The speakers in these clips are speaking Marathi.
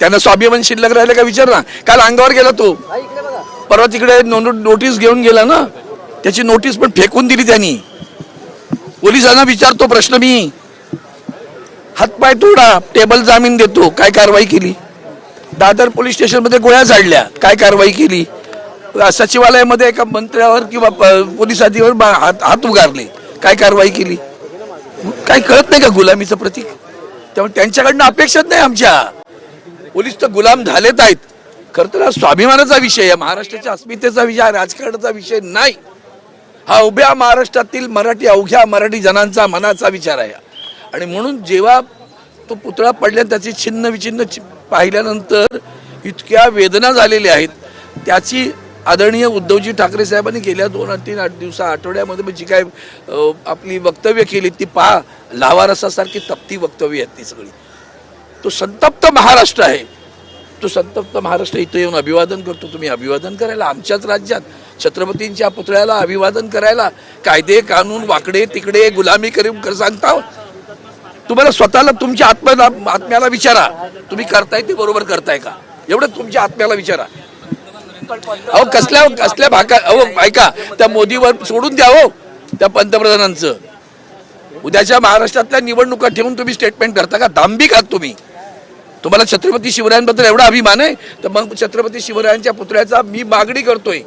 त्यांना स्वाभिमान शिल्लक राहिलं का विचार ना? काल अंगावर गेला तो. परवा तिकडे नोटीस घेऊन गेला ना? त्याची नोटीस पण फेकून दिली त्यांनी. पोलिसांना विचारतो प्रश्न मी. हातपाय तोडा टेबल जामीन देतो. काय कारवाई केली? दादर पोलीस स्टेशनमध्ये गोळ्या झाडल्या. काय कारवाई केली? सचिवालयामध्ये एका मंत्र्यावर किंवा पोलीस अधिकाऱ्यावर हात हात उगारले. काय कारवाई केली? काय कळत नाही का गुलामीचं प्रतीक? त्यामुळे त्यांच्याकडनं अपेक्षाच नाही आमच्या. पोलीस तर गुलाम झालेत आहेत. खरं तर हा स्वाभिमानाचा विषय आहे. महाराष्ट्राच्या अस्मितेचा विषय राजकारणाचा विषय नाही. हा उभ्या महाराष्ट्रातील मराठी अवघ्या मराठी जनांचा मनाचा विचार आहे. आणि म्हणून जेव्हा तो पुतळा पडल्या त्याची छिन्न विछिन्न चि- पाहिल्यानंतर इतक्या वेदना झालेल्या आहेत. त्याची आदरणीय उद्धवजी ठाकरे साहेबांनी गेल्या दोन आणि तीन आठ दिवसा आठवड्यामध्ये म्हणजे जी काय आपली वक्तव्य केली ती पहा लावारसासारखी तप्ती वक्तव्य आहेत ती सगळी. तो संतप्त महाराष्ट्र आहे. तो संतप्त महाराष्ट्र इथं येऊन अभिवादन करतो. तुम्ही अभिवादन करायला आमच्याच राज्यात छत्रपतींच्या पुतळ्याला अभिवादन करायला कायदे कानून वाकडे तिकडे गुलामी करून कर सांगता हो. तुम्हाला स्वतःला तुमच्या आत्म्याला आत्म्याला विचारा. तुम्ही करताय ते बरोबर करताय का? एवढं तुमच्या आत्म्याला विचारा. अहो कसल्या कसल्या भाका अहो ऐका त्या मोदीवर सोडून द्या हो त्या पंतप्रधानांचं. उद्याच्या महाराष्ट्रातल्या निवडणुका ठेवून तुम्ही स्टेटमेंट करता का? दांभिक आहात तुम्ही. तुम्हाला छत्रपती शिवरायांबद्दल एवढा अभिमान आहे? तर मग छत्रपती शिवरायांच्या पुतळ्याचा मी मागणी करतोय.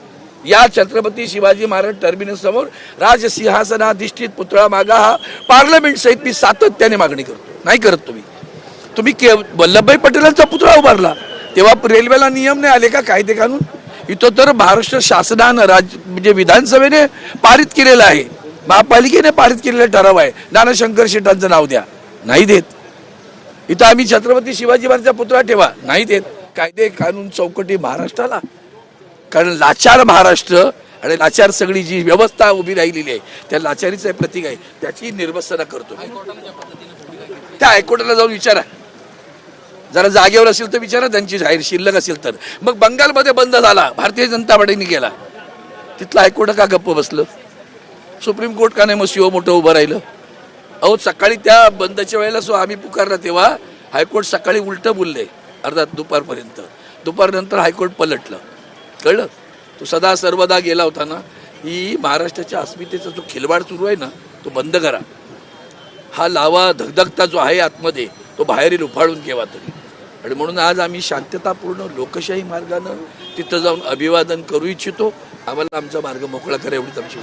या छत्रपती शिवाजी महाराज टर्मिनस समोर राजसिंहासनाधिष्ठित पुतळा मागा हा. पार्लमेंट सहित मी सातत्याने मागणी करतो नाही करत तुम्ही. तुम्ही के वल्लभभाई पटेलांचा पुतळा उभारला. तेव्हा रेल्वेला नियम नाही आले का कायदे कानून? इथं तर महाराष्ट्र शासनानं राज म्हणजे विधानसभेने पारित केलेलं आहे. महापालिकेने पारित केलेलं ठराव आहे. नानाशंकर शेटांचं नाव द्या. नाही देत. इथं आम्ही छत्रपती शिवाजी महाराजांचा पुतळा ठेवा. नाही देत. कायदे कानून चौकटी महाराष्ट्राला. कारण लाचार महाराष्ट्र आणि लाचार सगळी जी व्यवस्था उभी राहिलेली आहे त्या लाचारीचं प्रतीक आहे. त्याची निर्वसना करतो त्या हायकोर्टाला जाऊन विचारा. जरा जागेवर असेल तर विचारा त्यांची जाहीर शिल्लक असेल तर. मग बंगालमध्ये बंद झाला. भारतीय जनता पार्टीने गेला. तिथलं हायकोर्ट का गप्प बसलं? सुप्रीम कोर्ट का नाही मग शिव मोठं उभं राहिलं? अहो सकाळी त्या बंदच्या वेळेला सो आम्ही पुकारला तेव्हा हायकोर्ट सकाळी उलटं बोलले अर्धात दुपारपर्यंत. दुपारनंतर हायकोर्ट पलटलं. कळलं? तो सदा सर्वदा गेला होता ना? ही महाराष्ट्राच्या अस्मितेचा जो खिलवाड सुरू आहे ना तो बंद करा. हा लावा धगधगता जो आहे आतमध्ये तो बाहेरील उफाळून केव्हा तरी. आणि म्हणून आज आम्ही शांततापूर्ण लोकशाही मार्गानं तिथं जाऊन अभिवादन करू इच्छितो. आम्हाला आमचा मार्ग मोकळा करा एवढीच आमची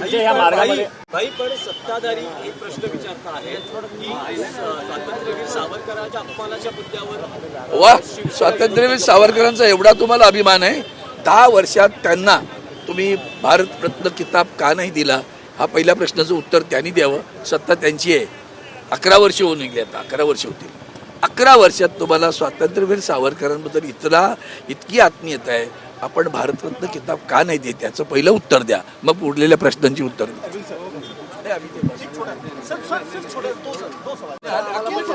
भाई पण सत्ताधारी एक प्रश्न विचारता वा स्वातंत्र्यवीर सावरकरांचा एवढा तुम्हाला अभिमान आहे. दहा वर्षात त्यांना तुम्ही भारतरत्न किताब का नाही दिला? हा पहिल्या प्रश्नाचं उत्तर त्यांनी द्यावं. सत्ता त्यांची आहे. अकरा वर्ष होऊन गेली आता. अकरा वर्ष होतील. अकरा वर्षात तुम्हाला स्वातंत्र्यवीर सावरकरांबद्दल इतरा इतकी आत्मीयता आहे. आपण भारतरत्न किताब का नाही देत? त्याचं पहिलं उत्तर द्या. मग उरलेल्या प्रश्नांची उत्तर द्या.